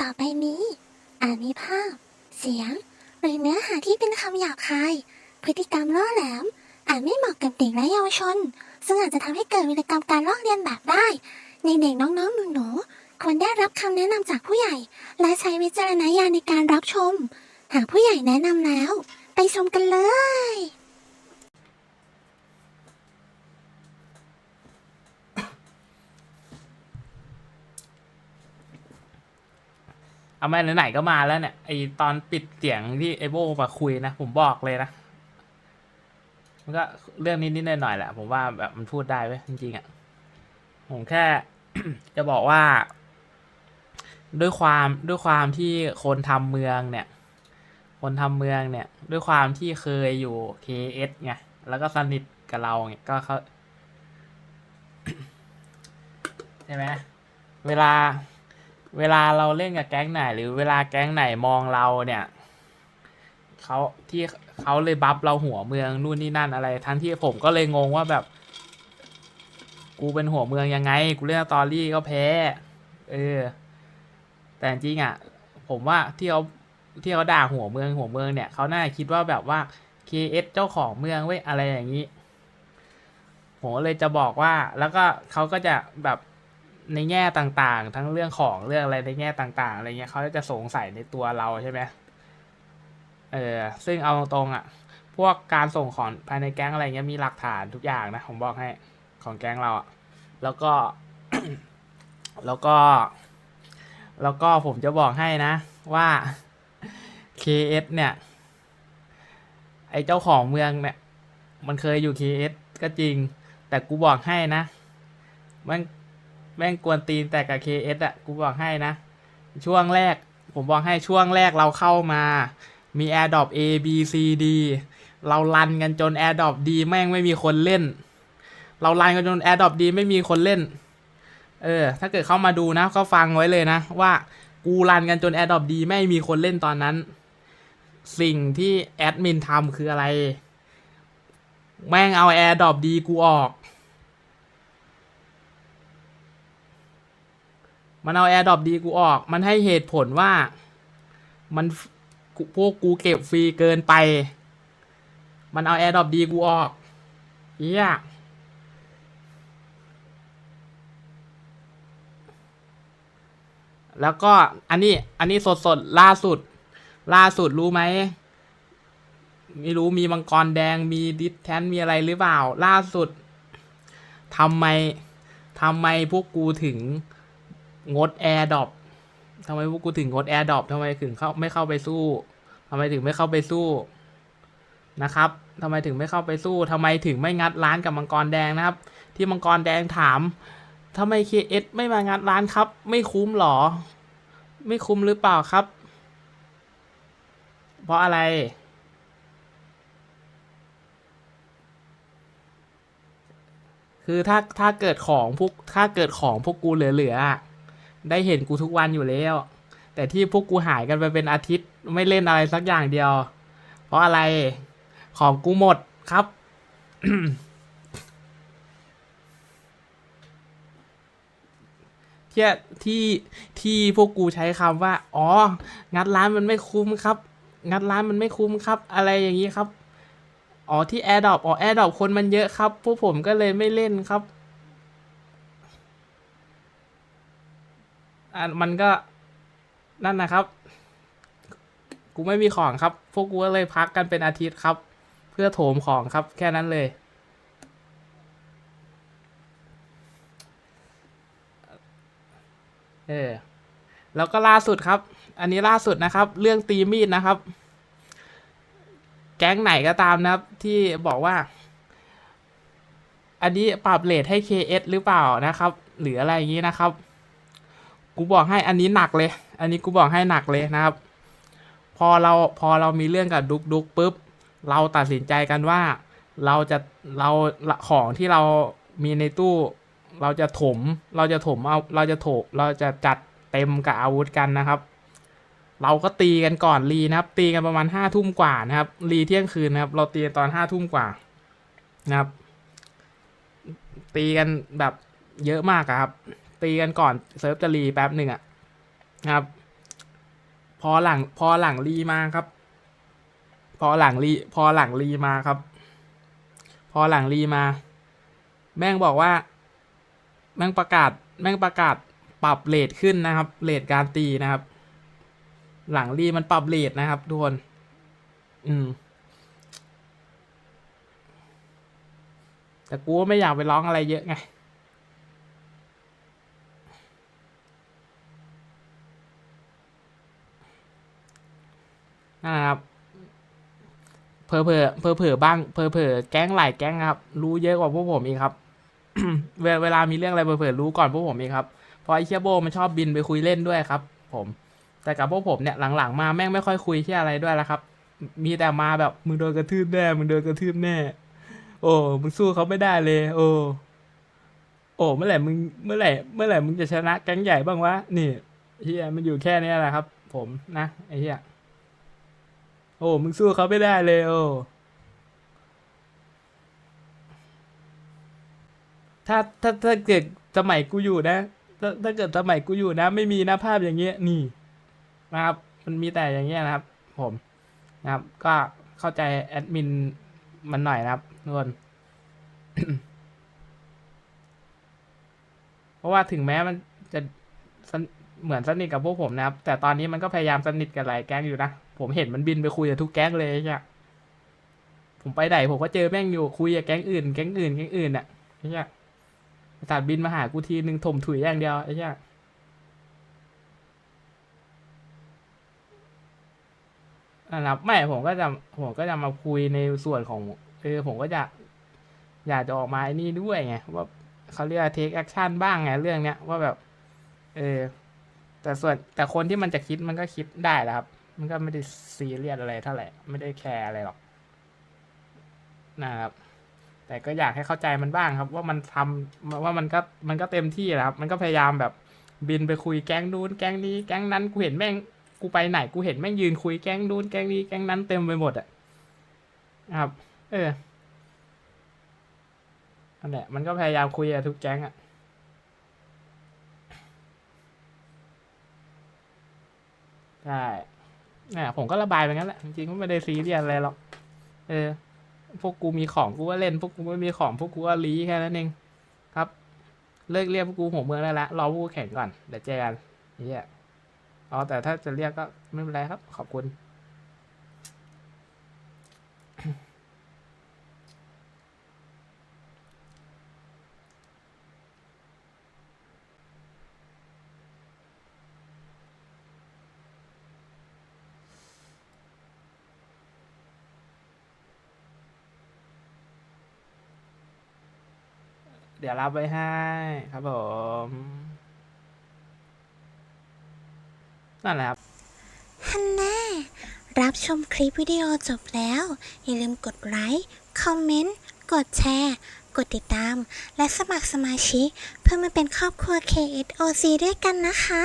ต่อไปนี้อาจมีภาพ เสียง หรือเนื้อหาที่เป็นคำหยาบคาย พฤติกรรมล่อแหลม อาจไม่เหมาะกับเด็กและเยาวชน ซึ่งอาจจะทำให้เกิดวิกรรมการลอกเลียนแบบได้ ในเด็กน้องๆหนูๆควรได้รับคำแนะนำจากผู้ใหญ่ และใช้วิจารณญาณในการรับชม หากผู้ใหญ่แนะนำแล้ว ไปชมกันเลย เอามาไหนๆก็มาแล้วเนี่ยไอตอนปิดเสียงที่ไอโบมาคุยนะ ผมบอกเลยนะ มันก็เรื่องนิดๆหน่อยๆแหละ ผมว่าแบบมันพูดได้เว้ยจริงๆอะ่ะ ผมแค่จะบอกว่า ด้วยความด้วยความที่คนทำเมืองเนี่ย คนทำเมืองเนี่ย ด้วยความที่เคยอยู่ KS ไงแล้วก็สนิทกับเราเนี่ยก็เขาใช่ไหมเวลา เวลาเราเล่นกับแก๊งไหน หรือเวลาแก๊งไหนมองเราเนี่ยเขาที่เขาเลยบัฟเราหัวเมืองนู่นนี่นั่นอะไร ทั้งที่ผมก็เลยงงว่าแบบ กูเป็นหัวเมืองยังไง กูเล่นตอรี่ก็แพ้ เออ แต่จริงอะ ผมว่าที่เขาที่เขาด่าหัวเมืองหัวเมืองเนี่ยเขาน่าคิดว่าแบบว่า KS เจ้าของเมืองเว้ยอะไรอย่างนี้ผมเลยจะบอกว่าแล้วก็เขาก็จะแบบ ในแง่ต่างๆ ทั้งเรื่องของเรื่องอะไรในแง่ต่าง ๆ อะไรเงี้ยเขาจะสงสัยในตัวเราใช่ไหมเออซึ่งเอาตรงๆอะ พวกการส่งของภายในแก๊งอะไรเงี้ยมีหลักฐานทุกอย่างนะผมบอกให้ของแก๊งเราอะแล้วก็ แล้วก็ แล้วก็ผมจะบอกให้นะ ว่า KS เนี่ย ไอเจ้าของเมืองเนี่ย มันเคยอยู่ KS ก็จริง แต่กูบอกให้นะ มัน แม่งกวนตีนแต่กับ KS อะกูบอกให้นะ ช่วงแรก ผมบอกให้ช่วงแรกเราเข้ามา มี AirDrop A B C D เรารันกันจน AirDrop D แม่งไม่มีคนเล่น เรารันกันจน AirDrop D ไม่มีคนเล่น เออ ถ้าเกิดเข้ามาดูนะ ก็ฟังไว้เลยนะ ว่ากูรันกันจน AirDrop D ไม่มีคนเล่นตอนนั้น สิ่งที่แอดมินทำคืออะไร แม่งเอา AirDrop D กูออก มันเอา AirDrop ดีกูออก มันให้เหตุผลว่า มันพวกกูเก็บฟรีเกินไป มันเอา AirDrop ดีกูออกเฮียแล้วก็อันนี้อันนี้สดสดล่าสุด ล่าสุดรู้ไหมไม่รู้มีมังกรแดงมีดิสแทนมีอะไรหรือเปล่า ล่าสุดทำไมทำไมพวกกูถึง งดแอร์ดอปทำไมพวกกูถึงงดแอร์ดอปทำไมถึงเข้าไม่เข้าไปสู้ทำไมถึงไม่เข้าไปสู้นะครับทำไมถึงไม่เข้าไปสู้ทำไมถึงไม่งัดร้านกับมังกรแดงนะครับ ที่มังกรแดงถามทำไมเคเอสไม่มางัดร้านครับ ไม่คุ้มหรอ ไม่คุ้มหรือเปล่าครับ เพราะอะไรคือถ้าถ้าเกิดของพวกถ้าเกิดของพวกกูเหลือๆ ได้เห็นกูทุกวันอยู่แล้ว แต่ที่พวกกูหายกันไปเป็นอาทิตย์ ไม่เล่นอะไรสักอย่างเดียว เพราะอะไร ของกูหมดครับ ที่ที่ที่พวกกูใช้คำว่า อ๋อ งัดร้านมันไม่คุ้มครับ งัดร้านมันไม่คุ้มครับ อะไรอย่างนี้ครับ อ๋อที่แอร์ดอปอ๋อแอร์ดอปคนมันเยอะครับ พวกผมก็เลยไม่เล่นครับ อะมันก็นั่นนะครับ กูไม่มีของครับ พวกกูก็เลยพักกันเป็นอาทิตย์ครับ เพื่อโถมของครับ แค่นั้นเลย เออ แล้วก็ล่าสุดครับ อันนี้ล่าสุดนะครับ เรื่องตีมีดนะครับ แก๊งไหนก็ตามนะครับ ที่บอกว่า อันนี้ปรับเลทให้ KS หรือเปล่านะครับ หรืออะไรอย่างนี้นะครับ กูบอกให้อันนี้หนักเลย อันนี้กูบอกให้หนักเลยนะครับ พอเราพอเรามีเรื่องกับดุกดุกปุ๊บ เราตัดสินใจกันว่า เราจะเราของที่เรามีในตู้ เราจะถม เราจะถมเอาเราจะโถเราจะจัดเต็มกับอาวุธกันนะครับ เราก็ตีกันก่อนรีนะครับ ตีกันประมาณห้าทุ่มกว่านะครับรีเที่ยงคืนนะครับ เราตีตอนห้าทุ่มกว่านะครับ ตีกันแบบเยอะมากครับ ตีกันก่อนเซิร์ฟจะรีแป๊บหนึ่งอะนะครับ พอหลังพอหลังรีมาครับ พอหลังรีพอหลังรีมาครับ พอหลังรีมา แม่งบอกว่า แม่งประกาศ แม่งประกาศปรับเลทขึ้นนะครับเลทการตีนะครับ หลังรีมันปรับเลทนะครับทุกคนอืมแต่กูไม่อยากไปร้องอะไรเยอะไง นั่นนะครับเพอเพอเพอเพอบ้างเพอเพอแก๊งหลายแก๊งครับ รู้เยอะกว่าพวกผมอีกครับเวลเวลามีเรื่องอะไรเพอเพอรู้ก่อนพวกผมอีกครับเพราะไอ้เชียโบมันชอบบินไปคุยเล่นด้วยครับ ผม แต่กับพวกผมเนี่ยหลังๆ มาแม่งไม่ค่อยคุยที่อะไรด้วยแล้วครับ มีแต่มาแบบมึงโดนกระทืบแน่มึงโดนกระทืบแน่ โอ้มึงสู้เขาไม่ได้เลย โอ้โอ้เมื่อไหร่มึงเมื่อไหร่เมื่อไหร่มึงจะชนะแก๊งใหญ่บ้างวะนี่เฮียมันอยู่แค่นี้แหละครับ ผมนะไอ้เฮีย โอ้มึงสู้เขาไม่ได้เลยโอ้ถ้าถ้าถ้าเกิดสมัยกูอยู่นะถ้าถ้าเกิดสมัยกูอยู่นะ ไม่มีนะภาพอย่างเงี้ยนี่นะครับ มันมีแต่อย่างเงี้ยนะครับ ผมนะครับ ก็เข้าใจแอดมินมันหน่อยนะครับทุกคนเพราะว่าถึงแม้มันจะเหมือนสนิทกับพวกผมนะครับ แต่ตอนนี้มันก็พยายามสนิทกับหลายแก๊งอยู่นะ ผมเห็นมันบินไปคุยกับทุกแก๊งเลยไอ้เนี่ยผมไปไหนผมก็เจอแม่งอยู่คุยกับแก๊งอื่นแก๊งอื่นแก๊งอื่นอะไอ้เนี่ยสารบินมาหากูทีนึงถมถุยอย่างเดียวไอ้เนี่ยนะครับไม่ผมก็จะผมก็จะมาคุยในส่วนของเออผมก็จะอยากจะออกมาไอ้นี่ด้วยไงว่าเขาเรียกเทคแอคชั่นบ้างไงเรื่องเนี้ยว่าแบบ เออแต่ส่วนแต่คนที่มันจะคิดมันก็คิดได้แหละครับ มันก็ไม่ได้ซีเรียสอะไรเท่าไหร่ไม่ได้แคร์อะไรหรอกนะครับ แต่ก็อยากให้เข้าใจมันบ้างครับ ว่ามันทำว่ามันก็มันก็เต็มที่และครับ มันก็พยายามแบบบินไปคุยแก๊งนู้นแก๊งนี้แก๊งนั้นกูเห็นแม่งกูไปไหนกูเห็นแม่งยืนคุยแก๊งนู้นแก๊งนี้แก๊งนั้นเต็มไปหมดอะนะครับ เออนั่นแหละมันก็พยายามคุยกับทุกแก๊งอะใช่ เนี่ยผมก็ระบายไปงั้นแหละ จริงๆก็ไม่ได้ซีเรียสอะไรหรอก เออ พวกกูมีของกูก็เล่น พวกกูไม่มีของพวกกูก็รีแค่นั้นเอง ครับ เลิกเรียกพวกกูหัวเมืองได้ละ รอพวกกูแข่งก่อน เดี๋ยวเจอกันเฮียอ๋อแต่ถ้าจะเรียกก็ไม่เป็นไรครับ ขอบคุณ เดี๋ยวรับไว้ให้ครับผม นั่นแหละครับ ฮันน่ารับชมคลิปวิดีโอจบแล้ว อย่าลืมกดไลค์ คอมเมนต์ กดแชร์ กดติดตาม และสมัครสมาชิก เพื่อมาเป็นครอบครัว KSOC ด้วยกันนะคะ